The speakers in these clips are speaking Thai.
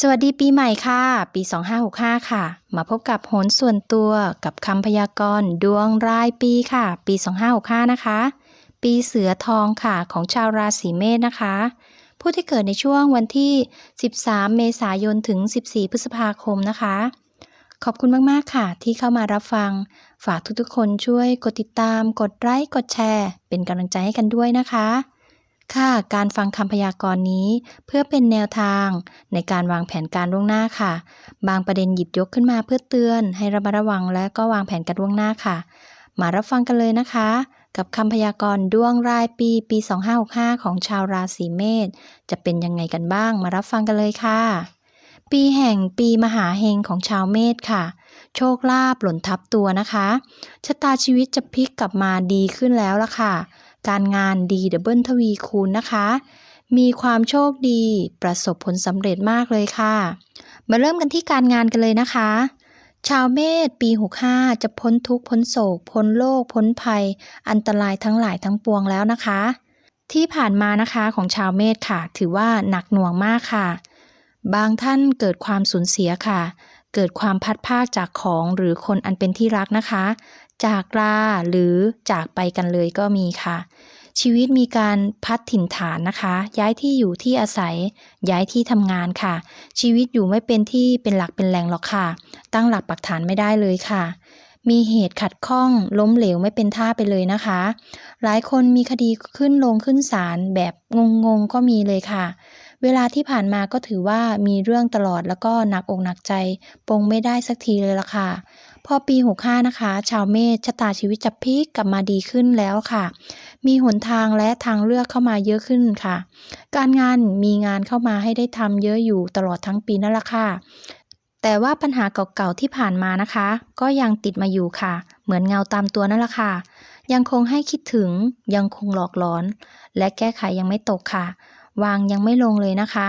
สวัสดีปีใหม่ค่ะ ปี 2565 ค่ะ มาพบกับโหนส่วนตัวกับคำพยากรณ์ดวงรายปีค่ะ ปี 2565 นะคะ ปีเสือทองค่ะของชาวราศีเมษนะคะ ผู้ที่เกิดในช่วงวันที่ 13 เมษายนถึง 14 พฤษภาคมนะคะ ขอบคุณมาก ๆ ค่ะ ที่เข้ามารับฟัง ฝากทุกๆ คนช่วยกดติดตาม กดไลค์ กดแชร์ เป็นกำลังใจให้กันด้วยนะคะ ค่ะ การฟังคำพยากรณ์นี้ เพื่อเป็นแนวทางในการวางแผนการล่วงหน้าค่ะ บางประเด็นหยิบยกขึ้นมาเพื่อเตือน ให้ระมัดระวังและก็วางแผนกันล่วงหน้าค่ะ มารับฟังกันเลยนะคะ กับคำพยากรณ์ดวงรายปีปี 2565 ของชาวราศีเมษจะเป็นยังไงกันบ้าง มารับฟังกันเลยค่ะ ปีแห่งปีมหาเฮงของชาวเมษค่ะโชคลาภหล่นทับตัวนะคะ ชะตาชีวิตจะพลิกกลับมาดีขึ้นแล้วล่ะค่ะ การงานดีดับเบิลทวีคูณนะคะ มีความโชคดีประสบผลสำเร็จมากเลยค่ะ มาเริ่มกันที่การงานกันเลยนะคะ ชาวเมษปี 65 จะพ้นทุกข์พ้นโศก พ้นโรคพ้นภัย อันตรายทั้งหลายทั้งปวงแล้วนะคะ ที่ผ่านมานะคะของชาวเมษค่ะ ถือว่าหนักหน่วงมากค่ะ บางท่านเกิดความสูญเสียค่ะเกิดความพัดภาคจากของหรือคนอันเป็นที่รักนะคะ จากลาหรือจากไปกันเลยก็มีค่ะ ชีวิตมีการพัดถิ่นฐานนะคะ ย้ายที่อยู่ที่อาศัย ย้ายที่ทำงานค่ะ ชีวิตอยู่ไม่เป็นที่เป็นหลักเป็นแหล่งหรอกค่ะ ตั้งหลักปักฐานไม่ได้เลยค่ะ มีเหตุขัดข้องล้มเหลวไม่เป็นท่าไปเลยนะคะ หลายคนมีคดีขึ้นลงขึ้นศาลแบบงงๆก็มีเลยค่ะเวลาที่ผ่านมาก็ถือว่ามีเรื่องตลอดแล้วก็หนักอกหนักใจ ปงไม่ได้สักทีเลยล่ะค่ะ พอปี65นะคะ ชาวเมษชะตาชีวิตจะพลิกกลับมาดีขึ้นแล้วค่ะ มีหนทางและทางเลือกเข้ามาเยอะขึ้นค่ะ การงานมีงานเข้ามาให้ได้ทำเยอะอยู่ตลอดทั้งปีนั่นแหละค่ะแต่ว่าปัญหาเก่าๆที่ผ่านมานะคะ ก็ยังติดมาอยู่ค่ะ เหมือนเงาตามตัวนั่นแหละค่ะ ยังคงให้คิดถึงยังคงหลอกหลอน และแก้ไขยังไม่ตกค่ะ วางยังไม่ลงเลยนะคะ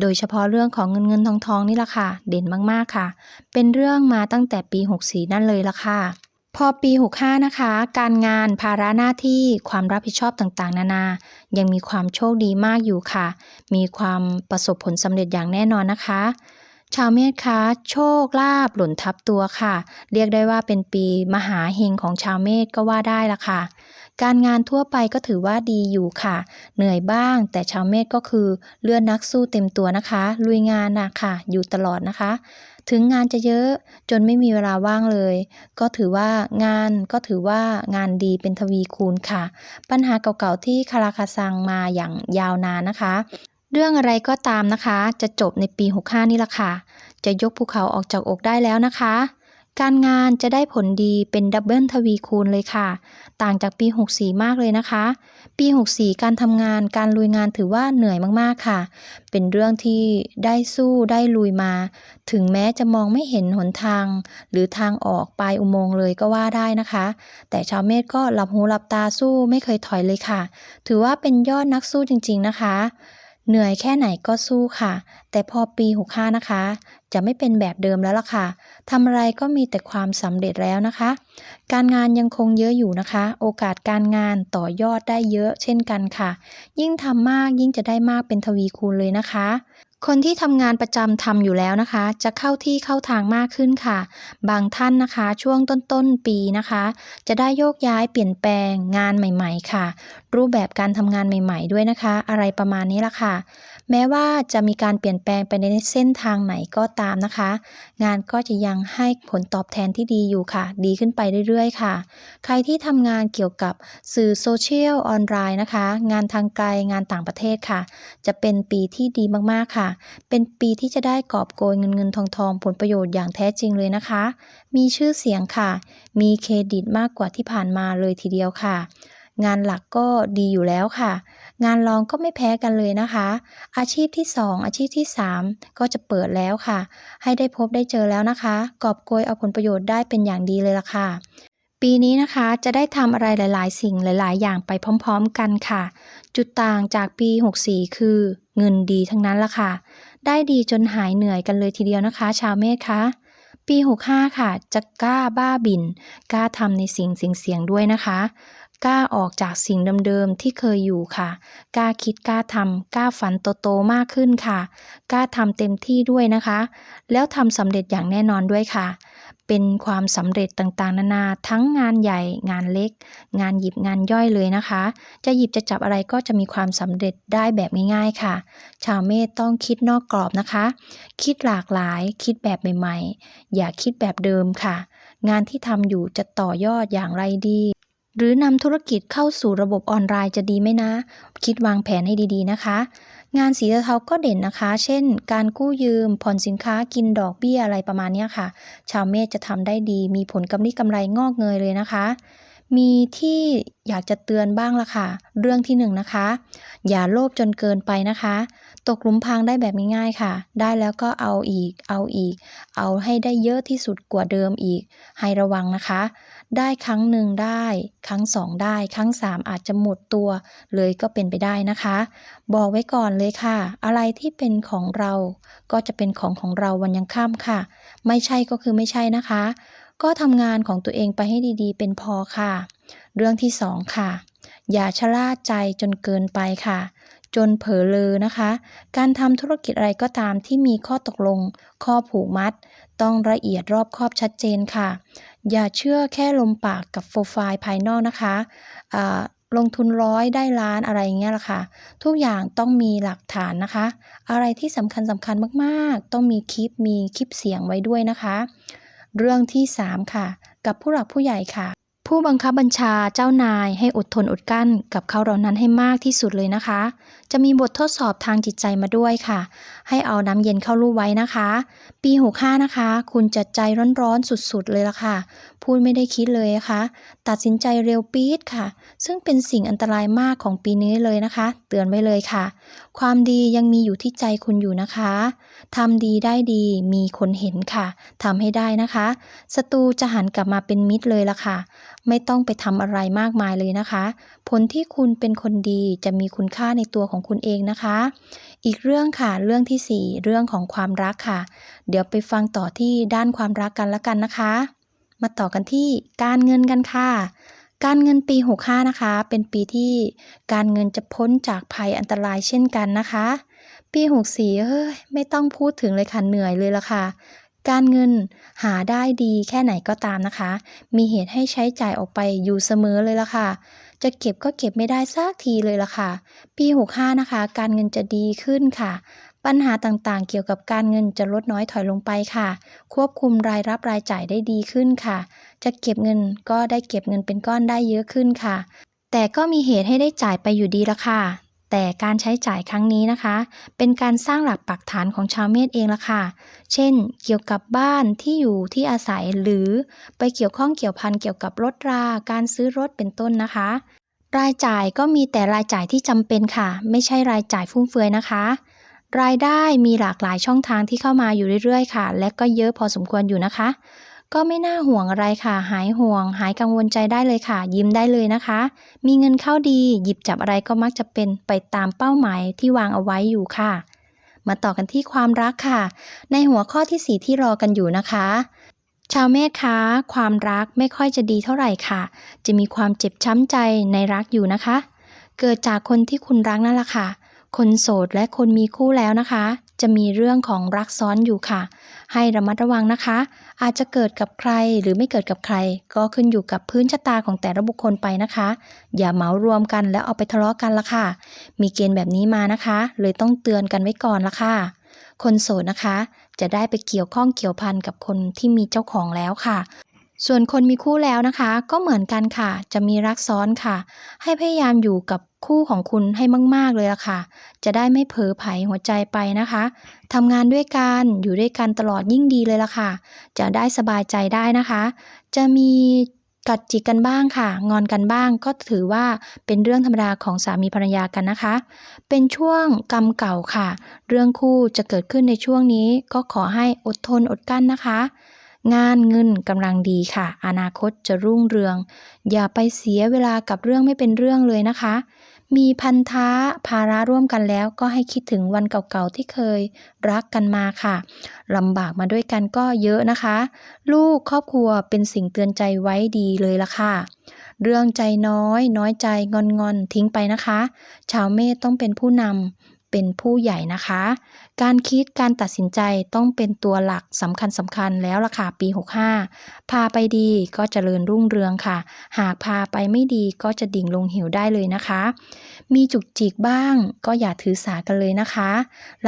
โดยเฉพาะเรื่องของเงินเงินทองทองนี่แหละค่ะ เด่นมากๆค่ะ เป็นเรื่องมาตั้งแต่ปี 64 นั่นเลยละค่ะ พอปี 65 นะคะ การงานภาระหน้าที่ความรับผิดชอบต่างๆ นานา ยังมีความโชคดีมากอยู่ค่ะ มีความประสบผลสำเร็จอย่างแน่นอนนะคะชาวเมษคะโชคลาภหล่นทับตัวค่ะ เรียกได้ว่าเป็นปีมหาเฮงของชาวเมษก็ว่าได้ละค่ะ การงานทั่วไปก็ถือว่าดีอยู่ค่ะ เหนื่อยบ้าง แต่ชาวเมษก็คือเลือดนักสู้เต็มตัวนะคะ ลุยงานนะค่ะ อยู่ตลอดนะคะ ถึงงานจะเยอะจนไม่มีเวลาว่างเลย ก็ถือว่างานก็ถือว่างานดีเป็นทวีคูณค่ะ ปัญหาเก่าๆที่คาราคาซังมาอย่างยาวนานนะคะเรื่องอะไรก็ตามนะคะ จะจบในปี 65 นี่ละค่ะ จะยกภูเขาออกจากอกได้แล้วนะคะ การงานจะได้ผลดีเป็นดับเบิลทวีคูณเลยค่ะ ต่างจากปี 64 มากเลยนะคะ ปี 64 การทำงานการลุยงานถือว่าเหนื่อยมากๆค่ะ เป็นเรื่องที่ได้สู้ได้ลุยมา ถึงแม้จะมองไม่เห็นหนทาง หรือทางออกปลายอุโมงค์เลยก็ว่าได้นะคะ แต่ชาวเมษก็หลับหูหลับตาสู้ไม่เคยถอยเลยค่ะ ถือว่าเป็นยอดนักสู้จริง ๆ นะคะ เหนื่อยแค่ไหนก็สู้ค่ะ แต่พอปี65นะคะ จะไม่เป็นแบบเดิมแล้วล่ะค่ะทำอะไรก็มีแต่ความสำเร็จแล้วนะคะ การงานยังคงเยอะอยู่นะคะ โอกาสการงานต่อยอดได้เยอะเช่นกันค่ะ ยิ่งทำมากยิ่งจะได้มากเป็นทวีคูณเลยนะคะคนที่ทำงานประจำทำอยู่แล้วนะคะ จะเข้าที่เข้าทางมากขึ้นค่ะ บางท่านนะคะช่วงต้นๆปีนะคะ จะได้โยกย้ายเปลี่ยนแปลงงานใหม่ ๆ ค่ะรูปแบบการทำงานใหม่ ๆ ด้วยนะคะ อะไรประมาณนี้ละค่ะ แม้ว่าจะมีการเปลี่ยนแปลงไปในเส้นทางไหนก็ตามนะคะ งานก็จะยังให้ผลตอบแทนที่ดีอยู่ค่ะ ดีขึ้นไปเรื่อยๆ ค่ะ ใครที่ทำงานเกี่ยวกับสื่อโซเชียลออนไลน์นะคะ งานทางไกลงานต่างประเทศค่ะ จะเป็นปีที่ดีมากๆค่ะ เป็นปีที่จะได้กอบโกยเงินเงินทองทองผลประโยชน์อย่างแท้จริงเลยนะคะ มีชื่อเสียงค่ะ มีเครดิตมากกว่าที่ผ่านมาเลยทีเดียวค่ะ งานหลักก็ดีอยู่แล้วค่ะ งานรองก็ไม่แพ้กันเลยนะคะ อาชีพที่ 2 อาชีพที่ 3 ก็จะเปิดแล้วค่ะ ให้ได้พบได้เจอแล้วนะคะ กอบโกยเอาผลประโยชน์ได้เป็นอย่างดีเลยล่ะค่ะ ปีนี้นะคะจะได้ทำอะไรหลาย ๆ สิ่งหลาย ๆ อย่างไปพร้อม ๆ กันค่ะ จุดต่างจากปี 64 คือ เงินดีทั้งนั้นละค่ะ ได้ดีจนหายเหนื่อยกันเลยทีเดียวนะคะ ชาวเมษคะปี 65 ค่ะ จะกล้าบ้าบิน กล้าทำในสิ่งเสี่ยงๆด้วยนะคะ กล้าออกจากสิ่งเดิมๆที่เคยอยู่ค่ะ กล้าคิดกล้าทำกล้าฝันโตๆมากขึ้นค่ะ กล้าทำเต็มที่ด้วยนะคะ แล้วทำสำเร็จอย่างแน่นอนด้วยค่ะ เป็นความสำเร็จต่างๆ นานาทั้งงานใหญ่งานเล็ก งานหยิบงานย่อยเลยนะคะ จะหยิบจะจับอะไรก็จะมีความสำเร็จได้แบบง่ายๆค่ะ ชาวเมษต้องคิดนอกกรอบนะคะ คิดหลากหลายคิดแบบใหม่ๆ อย่าคิดแบบเดิมค่ะ งานที่ทำอยู่จะต่อยอดอย่างไรดี หรือนำธุรกิจเข้าสู่ระบบออนไลน์จะดีไหมนะ คิดวางแผนให้ดีๆนะคะ งานสีเทาก็เด่นนะคะ เช่น การกู้ยืม ผ่อนสินค้ากินดอกเบี้ยอะไรประมาณนี้ค่ะ ชาวเมษจะทำได้ดี มีผลกำไรกำไรงอกเงยเลยนะคะ มีที่อยากจะเตือนบ้างละค่ะ เรื่องที่หนึ่งนะคะ อย่าโลภจนเกินไปนะคะ ตกหลุมพรางได้แบบง่ายๆค่ะ ได้แล้วก็เอาอีก เอาอีก เอาให้ได้เยอะที่สุดกว่าเดิมอีก ให้ระวังนะคะ ได้ครั้งหนึ่งได้ ครั้งสองได้ ครั้งสามอาจจะหมดตัวเลยก็เป็นไปได้นะคะ บอกไว้ก่อนเลยค่ะ อะไรที่เป็นของเราก็จะเป็นของของเราวันยังค่ำค่ะ ไม่ใช่ก็คือไม่ใช่นะคะ ก็ทำงานของตัวเองไปให้ดีๆ เป็นพอค่ะ เรื่องที่สองค่ะ อย่าชะล่าใจจนเกินไปค่ะจนเผลอเลอนะคะ การทำธุรกิจอะไรก็ตามที่มีข้อตกลง ข้อผูกมัด ต้องละเอียดรอบคอบชัดเจนค่ะ อย่าเชื่อแค่ลมปากกับโปรไฟล์ภายนอกนะคะลงทุนร้อยได้ล้านอะไรอย่างเงี้ยละค่ะ ทุกอย่างต้องมีหลักฐานนะคะ อะไรที่สำคัญสำคัญมากๆ ต้องมีคลิปมีคลิปเสียงไว้ด้วยนะคะ เรื่องที่ 3 ค่ะ กับผู้หลักผู้ใหญ่ค่ะ ผู้บังคับบัญชาเจ้านายให้อดทนอดกั้นกับเขาเหล่านั้นให้มากที่สุดเลยนะคะ จะมีบททดสอบทางจิตใจมาด้วยค่ะ ให้เอาน้ำเย็นเข้ารูไว้นะคะ ปี65นะคะ คุณจะใจร้อนๆสุดๆเลยละค่ะ พูดไม่ได้คิดเลยนะคะ ตัดสินใจเร็วปี๊ดค่ะ ซึ่งเป็นสิ่งอันตรายมากของปีนี้เลยนะคะ เตือนไว้เลยค่ะ ความดียังมีอยู่ที่ใจคุณอยู่นะคะทำดีได้ดีมีคนเห็นค่ะทำให้ได้นะคะศัตรูจะหันกลับมาเป็นมิตรเลยละค่ะ ไม่ต้องไปทำอะไรมากมายเลยนะคะ ผลที่คุณเป็นคนดีจะมีคุณค่าในตัวของคุณเองนะคะ อีกเรื่องค่ะ เรื่องที่ 4 เรื่องของความรักค่ะ เดี๋ยวไปฟังต่อที่ด้านความรักกันละกันนะคะ มาต่อกันที่การเงินกันค่ะการเงินปี 65 นะคะ เป็นปีที่การเงินจะพ้นจากภัยอันตรายเช่นกันนะคะ ปี 64เฮ้ยไม่ต้องพูดถึงเลยค่ะเหนื่อยเลยละค่ะ การเงินหาได้ดีแค่ไหนก็ตามนะคะ มีเหตุให้ใช้จ่ายออกไปอยู่เสมอเลยละค่ะ จะเก็บก็เก็บไม่ได้สักทีเลยละค่ะ ปี65นะคะ การเงินจะดีขึ้นค่ะ ปัญหาต่างๆ เกี่ยวกับการเงินจะลดน้อยถอยลงไปค่ะ ควบคุมรายรับรายจ่ายได้ดีขึ้นค่ะ จะเก็บเงินก็ได้เก็บเงินเป็นก้อนได้เยอะขึ้นค่ะ แต่ก็มีเหตุให้ได้จ่ายไปอยู่ดีละค่ะ แต่การใช้จ่ายครั้งนี้นะคะ เป็นการสร้างหลักปักฐานของชาวเมษเองละค่ะ เช่น เกี่ยวกับบ้านที่อยู่ที่อาศัยหรือไปเกี่ยวข้องเกี่ยวพันเกี่ยวกับรถรา การซื้อรถเป็นต้นนะคะ รายจ่ายก็มีแต่รายจ่ายที่จำเป็นค่ะ ไม่ใช่รายจ่ายฟุ่มเฟือยนะคะ รายได้มีหลากหลายช่องทางที่เข้ามาอยู่เรื่อยๆ ค่ะ และก็เยอะพอสมควรอยู่นะคะ ก็ไม่น่าห่วงอะไรค่ะ หายห่วง หายกังวลใจได้เลยค่ะ ยิ้มได้เลยนะคะ มีเงินเข้าดี หยิบจับอะไรก็มักจะเป็นไปตามเป้าหมายที่วางเอาไว้อยู่ค่ะ มาต่อกันที่ความรักค่ะ ในหัวข้อที่4ที่รอกันอยู่นะคะ ชาวเมษคะความรักไม่ค่อยจะดีเท่าไหร่ค่ะ จะมีความเจ็บช้ำใจในรักอยู่นะคะ เกิดจากคนที่คุณรักนั่นแหละค่ะคนโสดและคนมีคู่แล้วนะคะ จะมีเรื่องของรักซ้อนอยู่ค่ะ ให้ระมัดระวังนะคะ อาจจะเกิดกับใครหรือไม่เกิดกับใคร ก็ขึ้นอยู่กับพื้นชะตาของแต่ละบุคคลไปนะคะ อย่าเหมารวมกันแล้วเอาไปทะเลาะกันละค่ะ มีเกณฑ์แบบนี้มานะคะ เลยต้องเตือนกันไว้ก่อนละค่ะ คนโสดนะคะ จะได้ไปเกี่ยวข้องเกี่ยวพันกับคนที่มีเจ้าของแล้วค่ะ ส่วนคนมีคู่แล้วนะคะ ก็เหมือนกันค่ะ จะมีรักซ้อนค่ะ ให้พยายามอยู่กับคู่ของคุณให้มาก ๆ เลยล่ะค่ะ จะได้ไม่เผลอไผหัวใจไปนะคะทำงานด้วยกันอยู่ด้วยกันตลอดยิ่งดีเลยล่ะค่ะ จะได้สบายใจได้นะคะ จะมีกัดจิกกันบ้างค่ะ งอนกันบ้างก็ถือว่าเป็นเรื่องธรรมดาของสามีภรรยากันนะคะ เป็นช่วงกรรมเก่าค่ะ เรื่องคู่จะเกิดขึ้นในช่วงนี้ก็ขอให้อดทนอดกั้นนะคะ งานเงินกำลังดีค่ะ อนาคตจะรุ่งเรือง อย่าไปเสียเวลากับเรื่องไม่เป็นเรื่องเลยนะคะ มีพันธะภาระร่วมกันแล้ว ก็ให้คิดถึงวันเก่าๆที่เคยรักกันมาค่ะลำบากมาด้วยกันก็เยอะนะคะ ลูกครอบครัวเป็นสิ่งเตือนใจไว้ดีเลยละค่ะ เรื่องใจน้อย น้อยใจงอนงอนทิ้งไปนะคะ ชาวเมษต้องเป็นผู้นำ เป็นผู้ใหญ่นะคะ การคิดการตัดสินใจต้องเป็นตัวหลักสำคัญสำคัญแล้วล่ะค่ะปี 65 พาไปดีก็เจริญรุ่งเรืองค่ะ หากพาไปไม่ดีก็จะดิ่งลงเหวได้เลยนะคะ มีจุกจิกบ้างก็อย่าถือสากันเลยนะคะ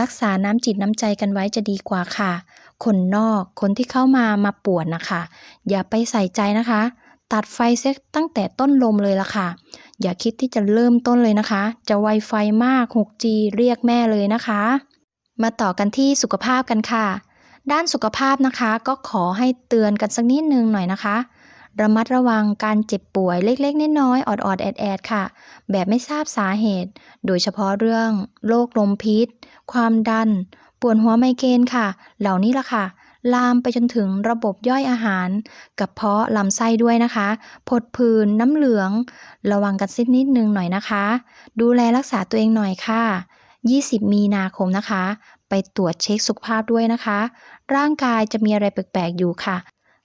รักษาน้ำจิตน้ำใจกันไว้จะดีกว่าค่ะ คนนอกคนที่เข้ามามาปวนนะคะ อย่าไปใส่ใจนะคะ ตัดไฟเซ็ตั้งแต่ต้นลมเลยล่ะค่ะ อย่าคิดที่จะเริ่มต้นเลยนะคะ จะไวไฟมาก 6G เรียกแม่เลยนะคะ มาต่อกันที่สุขภาพกันค่ะ ด้านสุขภาพนะคะ ก็ขอให้เตือนกันสักนิดนึงหน่อยนะคะ ระมัดระวังการเจ็บป่วยเล็กๆน้อยๆออดๆแอดๆค่ะ แบบไม่ทราบสาเหตุ โดยเฉพาะเรื่องโรคลมพิษ ความดัน ปวดหัวไมเกรนค่ะ เหล่านี้ละค่ะ ลามไปจนถึงระบบย่อยอาหารกระเพาะลำไส้ด้วยนะคะผดผื่นน้ำเหลือง ระวังกันสักนิดนึงหน่อยนะคะ ดูแลรักษาตัวเองหน่อยค่ะ 20 มีนาคมนะคะ ไปตรวจเช็คสุขภาพด้วยนะคะ ร่างกายจะมีอะไรแปลกๆอยู่ค่ะ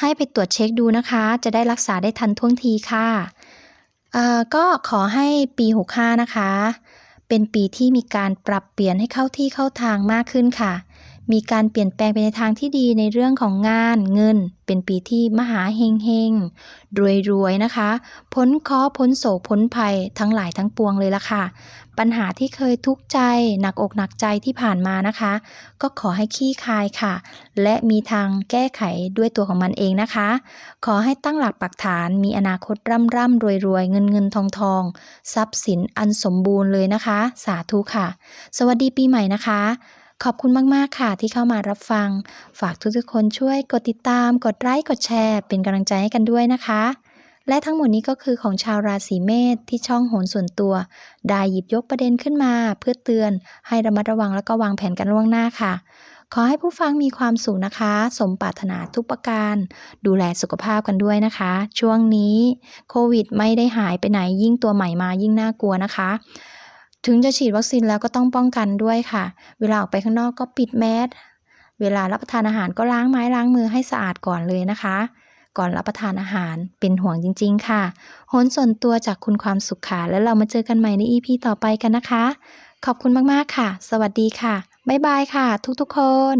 ให้ไปตรวจเช็คดูนะคะ จะได้รักษาได้ทันท่วงทีค่ะอ่อก็ขอให้ปี 65 นะคะ เป็นปีที่มีการปรับเปลี่ยนให้เข้าที่เข้าทางมากขึ้นค่ะ มีการเปลี่ยนแปลงไปในทางที่ดีในเรื่องของงานเงิน เป็นปีที่มหาเฮงเฮงรวยรวยนะคะ พ้นเคราะห์พ้นโศกพ้นภัยทั้งหลายทั้งปวงเลยละค่ะ ปัญหาที่เคยทุกข์ใจหนักอกหนักใจที่ผ่านมานะคะ ก็ขอให้ขี้คายค่ะ และมีทางแก้ไขด้วยตัวของมันเองนะคะ ขอให้ตั้งหลักปักฐานมีอนาคตร่ำร่ำรวยรวยเงินเงินทองทองทรัพย์สินอันสมบูรณ์เลยนะคะ สาธุค่ะ สวัสดีปีใหม่นะคะ ขอบคุณมากๆค่ะที่เข้ามารับฟัง ฝากทุกๆคนช่วยกดติดตาม กดไลค์กดแชร์ เป็นกำลังใจให้กันด้วยนะคะ และทั้งหมดนี้ก็คือของชาวราศีเมษที่ช่องโหนส่วนตัว ได้หยิบยกประเด็นขึ้นมา เพื่อเตือน ให้ระมัดระวังแล้วก็วางแผนกันล่วงหน้าค่ะขอให้ผู้ฟังมีความสุขนะคะ สมปรารถนาทุกประการ ดูแลสุขภาพกันด้วยนะคะ ช่วงนี้โควิดไม่ได้หายไปไหนยิ่งตัวใหม่มายิ่งน่ากลัวนะคะ ถึงจะฉีดวัคซีนแล้วก็ต้องป้องกันด้วยค่ะ เวลาออกไปข้างนอกก็ปิดแมส เวลารับประทานอาหารก็ล้างไม้ล้างมือให้สะอาดก่อนเลยนะคะ ก่อนรับประทานอาหารเป็นห่วงจริง ๆ ค่ะโหนส่วนตัวจากคุณความสุขค่ะ แล้วเรามาเจอกันใหม่ใน EP ต่อไปกันนะคะ ขอบคุณมากๆค่ะ สวัสดีค่ะ บ๊ายบายค่ะ ทุกๆคน